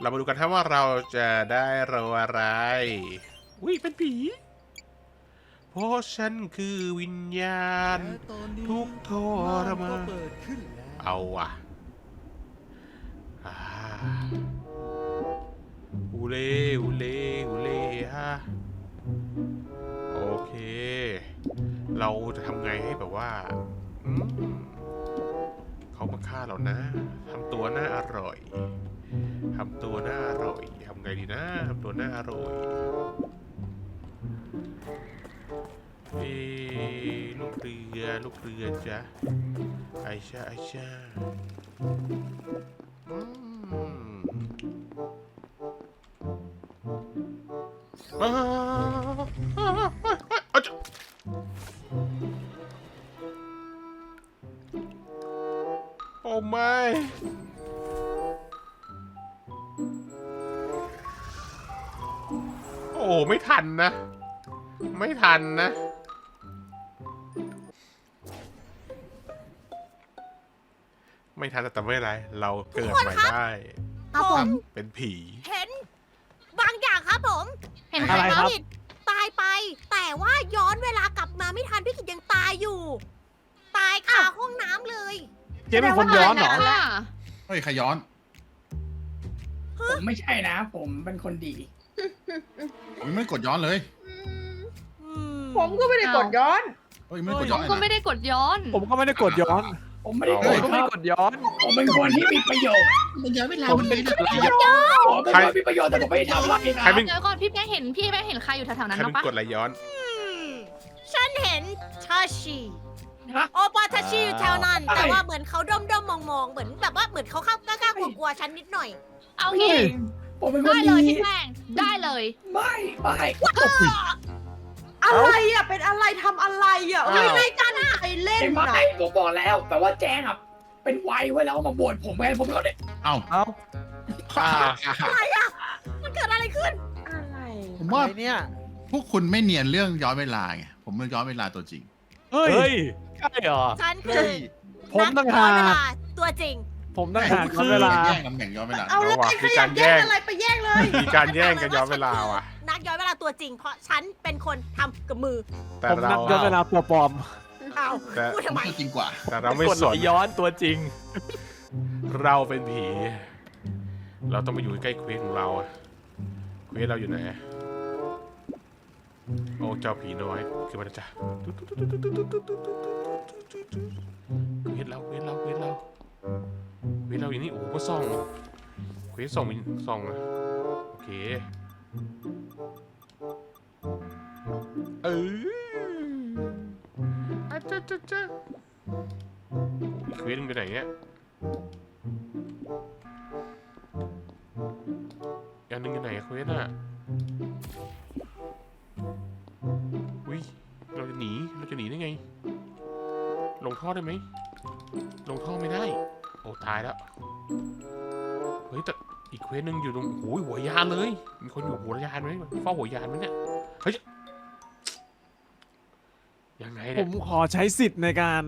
เรามาดูกันครับว่าเราจะได้เราอะไรวิเป็นผี เพราะฉันคือวิญญาณ ทุกข์ทรมานเปิดขึ้นแล้วเอาว่ะอ่าอูเล่อูเล่อูเล่ฮะโอเค เราจะทำไงให้แบบว่าอื มาฆ่าเรานะทำตัวน่าอร่อยทำตัวน่าอร่อยทำไงดีนะทำตัวน่าอร่อยเอ้ลูกเรือลูกเรือจ้ะไอชาไอชาอืม ไม่ทันนะ ไม่ทันแต่ไม่เป็นไร เราเกิดใหม่ได้ ครับผม เป็นผี เห็น บางอย่างครับผม เห็นอะไรครับพี่กิจตายไป แต่ว่าย้อนเวลากลับมาไม่ทันพี่กิจยังตายอยู่ ตายคาห้องน้ำเลย เจ๊เป็นคนย้อนเหรอ ค่ะ เฮ้ยขย้อน ผมไม่ใช่นะ ผมเป็นคนดี ผมไม่ได้กดย้อนเลย ผมก็ไม่ได้กดย้อน เฮ้ยไม่ได้กดผย้อนมเลยก็นะไม่ได้กดย้อน ผมก็ไม่ได้กดย้อน ผมไม่ได้เอาโกรผมธก็คไม่รับได้กดย้อน ผมเป็นคนที่มีประโยชน์มันย้อนเวลาผมมันเป็นไม่ได้อะไรย้อนผมเป็นคนมีประโยชน์แต่ผมไม่ได้ทำอะไรนะใครเป็น เดี๋ยวก่อนพี่แป้งเห็นพี่แป้งเห็นใครอยู่แถวๆนั้นใครบ้างเป็นปะกดไหลย้อน ฉันเห็นทาชิฮะ โอปาทาชิอยู่แถวนั้นแต่ว่าเหมือนเขาด้อมด้อมๆมองๆเหมือนแบบว่าเหมือนเขาเข้ากล้าๆกลัวๆฉันนิดหน่อยเอางี้ผมเป็นคได้นเลยดีพี่แป้งได้เลยไม่ไม่ อะไรอะ เป็นอะไรทำอะไรอะอ้าวไม่ได้กันใครเล่นไอ้นะไม่ผมบอกแล้วแต่ว่าแจ้งอะเป็นไวไว้แล้วเอามาบวชผมไงผมก็เลยเอ้าเอ้าอะไรอะ มันเกิดอะไรขึ้น อะไร ผมว่าอะไรเนี่ยพวกคุณไม่เนียนเรื่องย้อนเวลาไงผมเรื่องย้อนเวลาตัวจริง เฮ้ยใช่เหรอ ฉันคืเฮ้อยผมต่างหากนัย้อนเวลาตัวจริง ผมตั้งหากย้อนเวลาแย่งตำแหน่งย้อนเวลา เอาแล้วเอาว่ะใครอยากมีการแย่แย่งงอะไรไปแย่งเลยมีการแย่งกันย้อนเวลาว่ะ นักย้อนเวลาตัวจริง เพราะฉันเป็นคนทำกับมือแต่ผมเรานักย้อนเวลาตัวปลอม เอาแต่พูดทำไมตัวจริงกว่า แต่เราไม่กดสน ย้อนตัวจริง เราเป็นผี เราต้องมาอยู่ใกล้เควสของเราอะเควสเราอยู่ไหน โอ้เจ้าผีน้อย คือมันจะเควสเราเควสเราเควสเราเควสเราอยู่นี่ โอ้โหก็ส่องเควสส่องมีส่องอะโอเค เอออาจ้าจ้าจ้าเควสหนึงไปไหนเนี่ยอันหนึงอยู่ไหนเควสอะอุ้ยเราจะหนีเราจะหนีได้ไง ลงท่อได้ไหมลงท่อไม่ได้ โอ้ตายแล้ว เฮ้ยแต่ อีกเควสหนึงอยู่ตรงโอ้ยหัวยานเลย มีคนอยู่หัวยานไหมเฝ้าหัวยานไหมเนี่ยเฮ้ยยังไงผเนี่ยมขอใช้สิทธิ์ในการ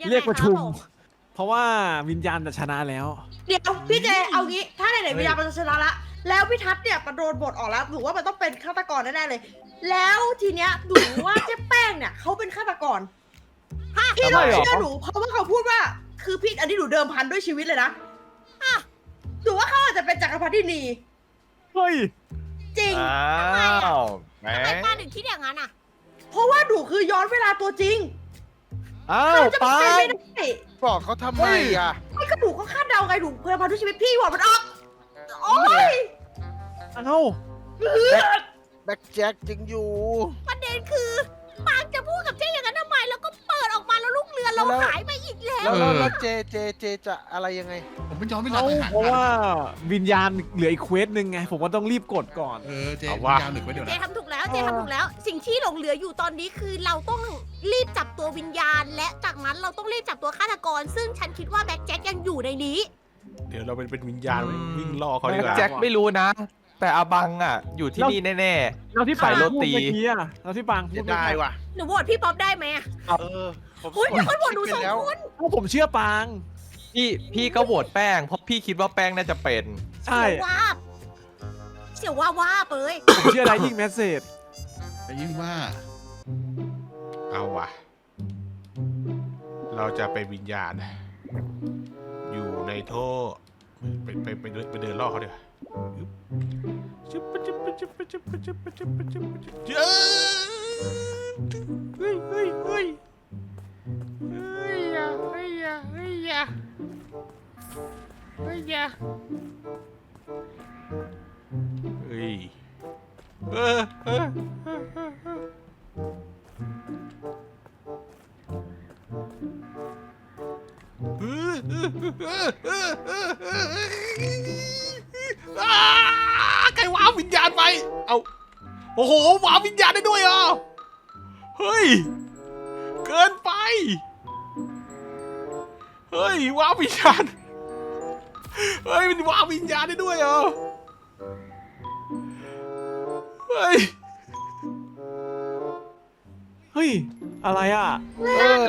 ยังไงเรียกประชุม คบผเพราะว่าวิญญาณจะชนะแล้ว เดี๋ยวพี่เจเอางี้ ถ้าไหนๆเวลามันจะชนะละแล้วพี่ทัศน์เนี่ยมันโดนบทออกแล้วหนูว่ามันต้องเป็นฆาตกรแน่ๆเลย แล้วทีเนี้ยหนูว่าเจ๊แป้งเนี่ยเขาเป็นฆาตกรพี่ลองทำไมหรอเชื่อหนูเพราะว่าเขาพูดว่า คือพี่อันนี้หนูเดิมพันด้วยชีวิตเลยนะอะ จจะเป็นจักรพรรดินี เฮ้ยจริง อ้าวแหมทำไมป้าถึงคิดอย่างนั้นอะ เพราะว่าหนูคือย้อนเวลาตัวจริงอ้าวเขาจะปัเป็นงไม่ได้บอกเขาทำไมอะ ไม่ก็หนูก็คาดเดาไงหนูเพื่อนพันธุชีวิตพี่หวดมันออกโอ้ยเอ้าแบ็คแจ็คจึงอยู่ประเด็นคือปางจะพูดกับเจ๊อย่างนั้นทำไม แล้วก็เปิดออกมาแล้วลูกเรือเราแล้วหายไปอีก แล้วแล้วเอแล้วอแล้วเจเจเจจะอะไรยังไง ผมเป็นย้อนเวลาเอ้าต่างหากเพราะว่าวิญญาณเหลืออีกเควสหนึ่งไง ผมก็ต้องรีบกดก่อน เออเจ๊เอาว่ะยาวหนึ่งไว้เดี๋ยวเจ๊นะทำถูกแล้ว เจ๊ทำถูกแล้ว สิ่งที่หลงเหลืออยู่ตอนนี้คือเราต้องรีบจับตัววิญญาณ และจากนั้นเราต้องรีบจับตัวฆาตกร ซึ่งฉันคิดว่าแบ็คแจ็คยังอยู่ในนี้ เดี๋ยวเราเป็นเป็นวิญญาณไว้วิ่งล่อเขาดีกแบ็ว่าคแจ็คไม่รู้นะ แต่อาบังอะ อยู่ที่แล้วนี่แน่ เราที่ใส่ปางรถพูดตีเมื่อกี้อะเราที่ปางพูเสีดยเมื่อดายกี้ว่ะ หนูโหวตพี่ป๊อปได้ไหมอะเออ ผมเฮ้ยมีคนโหวตหนูคิดสองไปแล้วคนเพราะผมเชื่อปาง ๆพี่พี่ก็โหวตแป้งเพราะพี่คิดว่าแป้งน่าจะเป็น ใช่ เสียวว่าบเสียวว่าว่าบเลยผมเชื่อได้ยิ่งแมสเซจแต่ยิ่งว่า เอาว่ะ เราจะไปวิญญาณ อยู่ในโทษไปไปไปเดินไปเดินล่อเขาเดี๋ยวาอึ๊บ จึ๊บจึ๊บจึ๊บจึ๊บจึ๊บจึ๊บจึ๊บจึ๊บเฮ้ยเฮ้ยเฮ้ยเฮ้ยอย่าเฮ้ยอย่าเฮ้ยอย่าเฮ้ย ว้าวิญญาณ เฮ้ยมันว้าวิญญาณได้ด้วยเหรอ เฮ้ย เฮ้ย อะไรอะ เออ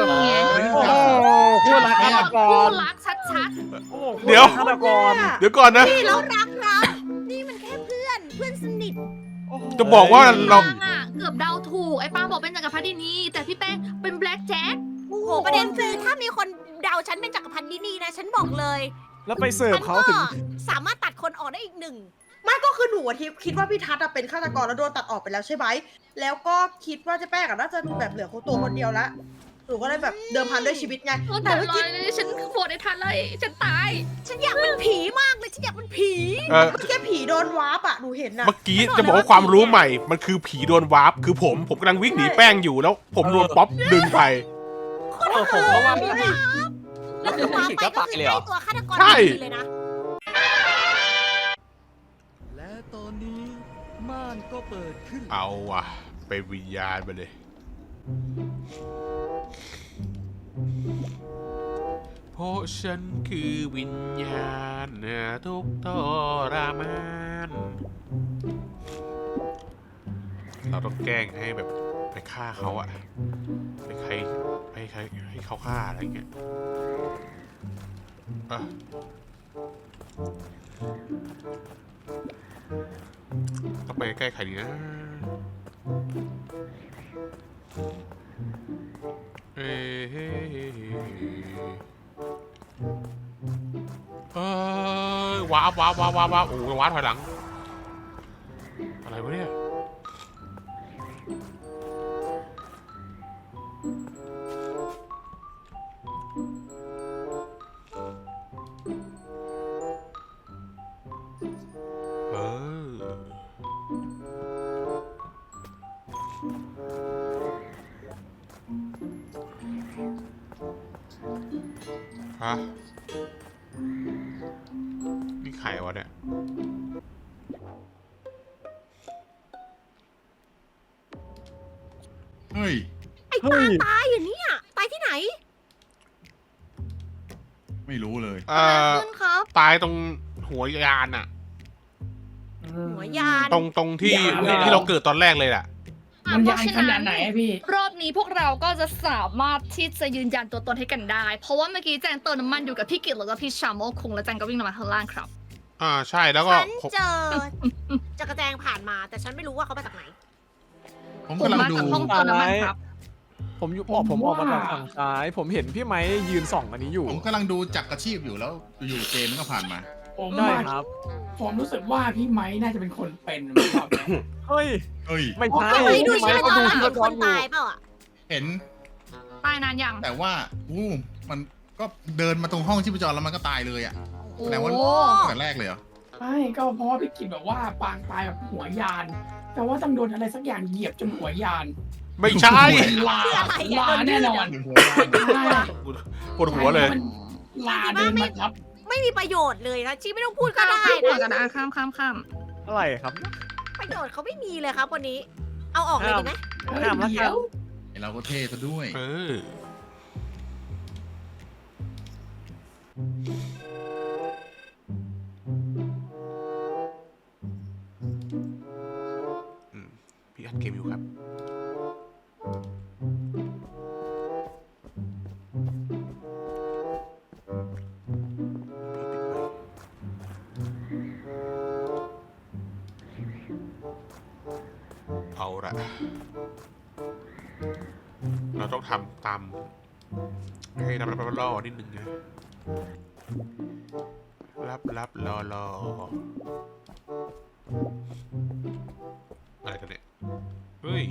โอ้โหคู่รักฆาตกผู้รรักชัดโอ้โหเดี๋ยวฆาตกรเดี๋ยวก่อนนะนี่เรารักรักนี่มันแค่เพื่อนเพื่อนสนิทโโหจะบอกว่าๆเรา ปางอะเกือบเดาถูกไอ้ปางบอกเป็นจักรพรรดินีแต่พี่แป้งเป็นแบล็กแจ็คโอ้โหประเด็นคือถ้ามีคน เดาฉันเป็นจักรพันธ์ดินีนะ ฉันบอกเลยแล้วไปเสิร์ฟฉันเขาก็ถึง สามารถตัดคนออกได้อีกหนึ่ง ไม่ก็คือหนูอะที่คิดว่าพี่ทัศน์อะเป็นฆาตกรแล้วโดนตัดออกไปแล้วใช่ไหมแล้วก็คิดว่าเจะแป้งอะน่าจะแบบเหลือคนตัวคนเดียวละหนูก็เลยแบบเดิมพันด้วยชีวิตไงโอ้แต่แต่เมื่อลอกี้ยเลยฉันโหวตในทันเลยฉันตาย ฉันอยากเป็นผีมากเลยฉันอยากเป็นผี เออเมื่อกี้ผีโดนวาร์ปอะหนูเห็นอะ เมื่อกี้จะบอกว่าความรู้ใหม่ มันคือผีโดนวาร์ปคือผมผมกำลังวิ่งหนีแป้งอยู่แล้ว ผมโดนป๊อปดึงไปเออผมก็ว่าแล้ วคือวางไปก็คือเลยเหรได้อตัวฆาตกรใช่ ทันทีเลยนะและตอนนี้ม่านก็เปิดขึ้น เอาว่ะไปวิญญาณไปเลย เพราะฉันคือวิญญาณเหนือทุกทรมาน เราต้องแกล้งให้แบบไป ฆ่าเขาอะไปใครไปใครให้เขาฆ่าอะไรเงี้ยอะต้องไปใกล้ใครดีนะเอ้ยเอยว้าวว้าวว้าวว้าวว้าวโอ้ยว้าวถอยหลัง ฮะ นี่ใครวะเนี่ย เฮ้ย ไอ้เฮ้ตาย ตายอยู่เนี่ย ตายที่ไหนไม่รู้เลย เอ่อขึ้นครับ ตายตรงหัวยานอะหัวยาน ตรงตรงที่ยานเลยเหรอ ที่เราเกิดตอนแรกเลยแหละ มันยานขนาดไหนอะพี่ รอบนี้พวกเราก็จะสามารถที่จะยืนยันตัวตนให้กันได้ เพราะว่าเมื่อกี้แจงเติมน้ำมันอยู่กับพี่กิตแล้วก็พี่ชามโมคุงแล้วแจงก็วิ่งลงมาข้างล่างครับ อ่าใช่แล้วก็ฉันผมเจอจักรแจงผ่านมา แต่ฉันไม่รู้ว่าเขามาจากไหน ผมผมกำลังมาดู จากห้องเติมน้ำมันครับ ผมอยู่ออกผมออกมาทางฝั่งซ้าย ผมเห็นพี่ไม้ยืนส่องอันนี้อยู่ ผมกำลังดูจักรชีพอยู่แล้วอยู่ๆเจมส์ก็ผ่านมา ผมได้ว่าครับ ผมรู้สึกว่าพี่ไม้น่าจะเป็นคนเป็นรอบเนี้ยเฮ้ย เฮ้ย ไม่ใช่ก็ไม่ดูพี่ชีไม้วิตก็ตอนดูเราชีวิเห็ตนคคนนอยู่ตายเปล่าอะเห็นตายนานยังแต่ว่าวู้มันก็เดินมาตรงห้องชีพจรแล้วมันก็ตายเลยอะโอ้แสดงว่าแต่แรกเลยเหรอไม่ก็เพราะว่าพี่กิจแบบว่าปางตายแบบหัวยาน แต่ว่าต้องโดนอะไรสักอย่างเหยียบจนหัวยานไม่ใช่ ลาคืออะไรอะลาแน่นอนใช่ปวดหัวเลยมันลาเดินมาครับ ไม่มีประโยชน์เลยนะชีไม่ต้องพูดก็ข้ามได้ข้ามหัวนะ กันนะข้ามข้ามข้ามอะไรครับ ประโยชน์เขาไม่มีเลยครับวันนี้ เอาออกเลยดีไหมเฮ้ยห้ามแล้วเดี๋ยวไอเราก็เท่ซะด้วย เอออืมพี่อัดเกมอยู่ครับ ต้องทำตามให้รับรับล่อนิดนึงนะรับรับรอรออะไรกันเนี่ย เฮ้ย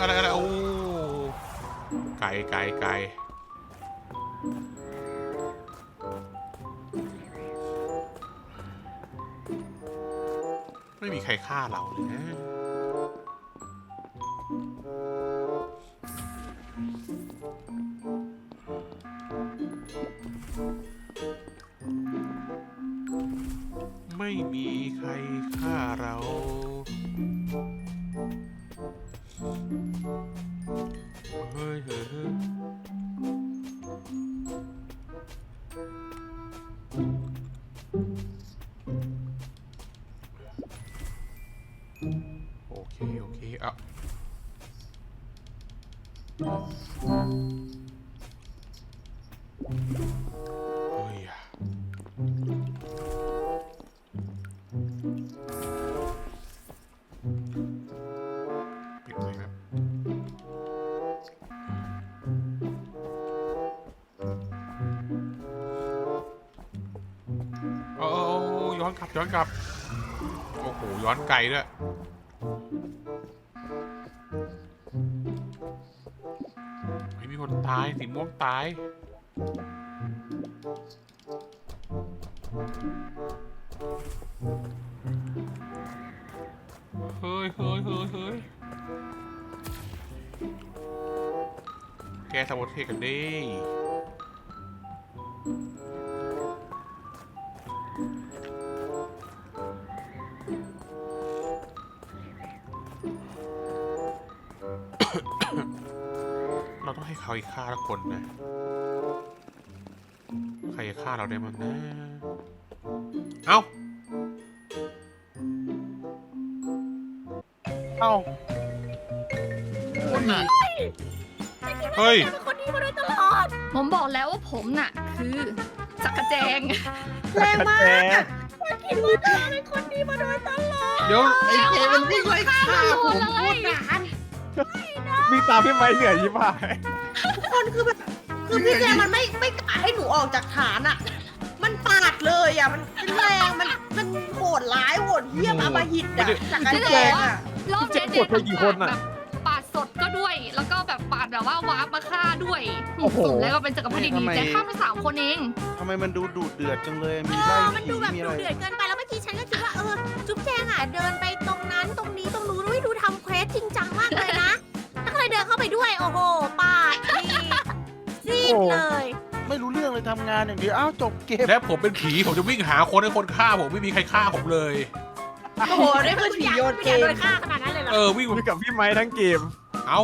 อะไรอะไรโอ้ไกลไกลไกล ฆ่าเราเลยนะไม่มีใครฆ่าเรา ปิดเลยครับ โอ้ย้อนกลับย้อนกลับ โอ้โห ย้อนไกลด้วย มีคนตายสีม่วงตาย เฮ้ยเฮ้ยเฮ้ยเฮ้ยแกสมบเทกันดิ ให้เขาอีกฆ่าละคนนะ ใครจะฆ่าเราได้มั้งนะ เอ้า เอ้าคนน่ะเฮ้ยแกเป็นคนดีมาโดยตลอด ผมบอกแล้วว่าผมน่ะ คือจักรแจง แรงมากฉันคิดว่าเธอเป็นคนดีมาโดยตลอดเดี๋ยวไอ้เจมันวิ่งไล่ฆ่าผมเลยมีตามพี่ไม้เหนื่อยยิ่งายทุก คนคือแบบคือพี่แจงมันไม่ไม่กะให้หนูออกจากฐานอะ มันปาดเลยอะ มันเป็นแรงมันมันโหดร้ายโหดเหี้ยมอำมหิตอะจากการแจงอะ รอบพี่นี้แจ็คกดไปกี่คนน่ะ แบบปาดสดก็ด้วย แล้วก็แบบปาดแบบว่าวาร์ปมาฆ่าด้วยโอ้โห สมแล้วก็เป็นจักรพรรดิดีแต่ฆ่าไปสามคนเอง ทำไมมันดูดูดเดือดจังเลย มีเอไล่อ มันผีดูแบบมีดูอะไร เดือดเกินไปแล้วเมื่อกี้ฉันก็คิดว่าเออ จุ๊บแจงอะเดินไปตรงนั้นตรงนี้ตรงนู้นอุ้ยดูทำเควสจริงจังมากเลยนะ ถ้าเคยเดินเข้าไปด้วย โอ้โหปาดนี่ซีด เลยไม่รู้เรื่องเลยทำงานอย่างเดียวอ้าวจบเกมและผมเป็นผีผมจะวิ่งหาคนให้คนฆ่าผมไม่มีใครฆ่าผมเลย โอ้โหนี่คือผีโยนเกอยากมโดนฆ่าขนาดนั้นเลยเหรอ เออวิ่ง อยู่กับพี่ไม้ทั้งเกม เอา